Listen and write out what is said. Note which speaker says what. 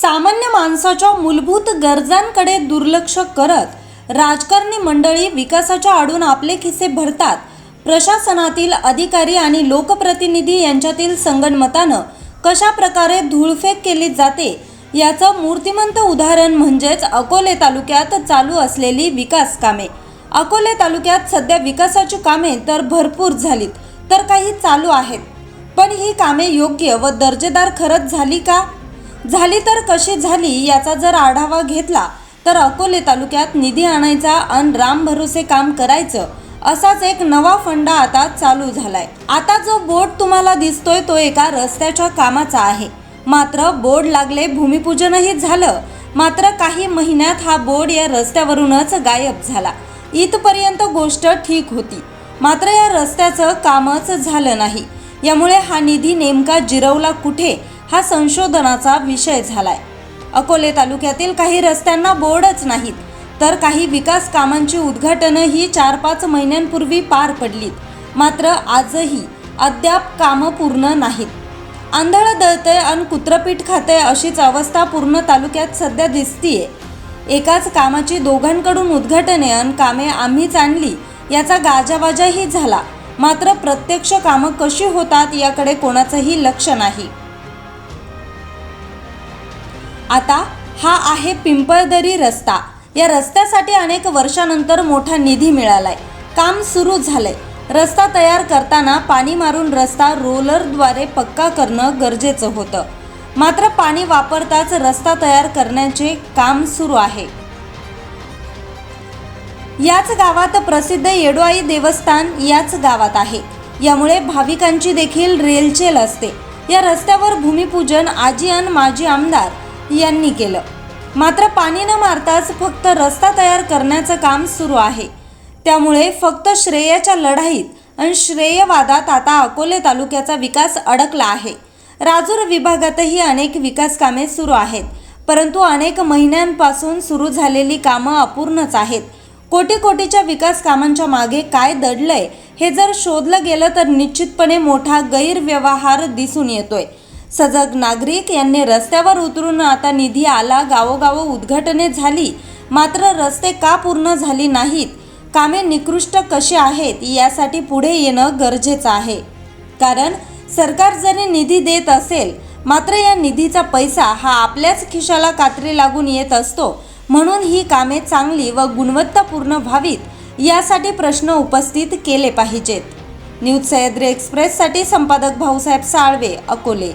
Speaker 1: सामान्य माणसाच्या मूलभूत गरजांकडे दुर्लक्ष करत राजकारणी मंडळी विकासाच्या आडून आपले खिसे भरतात. प्रशासनातील अधिकारी आणि लोकप्रतिनिधी यांच्यातील संगणमतानं कशा प्रकारे धूळफेक केली जाते याचं मूर्तिमंत उदाहरण म्हणजेच अकोले तालुक्यात चालू असलेली विकास कामे. अकोले तालुक्यात सध्या विकासाची कामे तर भरपूर झालीत तर काही चालू आहेत. पण ही कामे योग्य व दर्जेदार खरंच झाली का? झाली तर कशी झाली याचा जर आढावा घेतला तर अकोले तालुक्यात निधी आणायचा अन राम भरोसे काम करायचं असाच एक नवा फंडा आता चालू झालाय. आता जो बोर्ड तुम्हाला दिसतोय तो एका रस्त्याच्या कामाचा आहे. मात्र बोर्ड लागले भूमिपूजनही झालं. मात्र काही महिन्यात हा बोर्ड या रस्त्यावरूनच गायब झाला. इथपर्यंत गोष्ट ठीक होती. मात्र या रस्त्याचं कामच झालं नाही. यामुळे हा निधी नेमका जिरवला कुठे? हा संशोधनाचा विषय झालाय. अकोले तालुक्यातील काही रस्त्यांना बोर्डच नाहीत तर काही विकास कामांची उद्घाटनही चार पाच महिन्यांपूर्वी पार पडलीत. मात्र आजही अद्याप कामं पूर्ण नाहीत. आंधळ दळतंय अन कुत्रपीठ खाते अशीच अवस्था पूर्ण तालुक्यात सध्या दिसतीये. एकाच कामाची दोघांकडून उद्घाटने अन कामे आम्हीच आणली याचा गाजावाजाही झाला. मात्र प्रत्यक्ष कामं कशी होतात याकडे कोणाचंही लक्ष नाही. आता हा आहे पिंपळदरी रस्ता. या रस्त्यासाठी अनेक वर्षानंतर मोठा निधी मिळालाय. काम सुरू झालंय. रस्ता तयार करताना पाणी मारून रस्ता रोलरद्वारे पक्का करणं गरजेचं होतं. मात्र पाणी वापरताच रस्ता तयार करण्याचे काम सुरू आहे. याच गावात प्रसिद्ध येडोआई देवस्थान याच गावात आहे. यामुळे भाविकांची देखील रेलचेल असते. या रस्त्यावर भूमिपूजन आजी आणि माजी आमदार यांनी केलं. मात्र पाणी न मारताच फक्त रस्ता तयार करण्याचं काम सुरू आहे. त्यामुळे फक्त श्रेयाच्या लढाईत आणि श्रेयवादात आता अकोले तालुक्याचा विकास अडकला आहे. राजूर विभागातही अनेक विकास कामे सुरू आहेत. परंतु अनेक महिन्यांपासून सुरू झालेली कामं अपूर्णच आहेत. कोटी कोटीच्या विकास कामांच्या मागे काय दडलंय हे जर शोधलं गेलं तर निश्चितपणे मोठा गैरव्यवहार दिसून येतोय. सजग नागरिक यांनी रस्त्यावर उतरून आता निधी आला गावोगाव उद्घाटने झाली. मात्र रस्ते का पूर्ण झाली नाहीत? कामे निकृष्ट कशी आहेत? यासाठी पुढे येणं गरजेचं आहे. कारण सरकार जरी निधी देत असेल मात्र या निधीचा पैसा हा आपल्याच खिशाला कात्री लागून येत असतो. म्हणून ही कामे चांगली व गुणवत्तापूर्ण व्हावीत यासाठी प्रश्न उपस्थित केले पाहिजेत. न्यूज सह्याद्री एक्सप्रेससाठी संपादक भाऊसाहेब साळवे अकोले.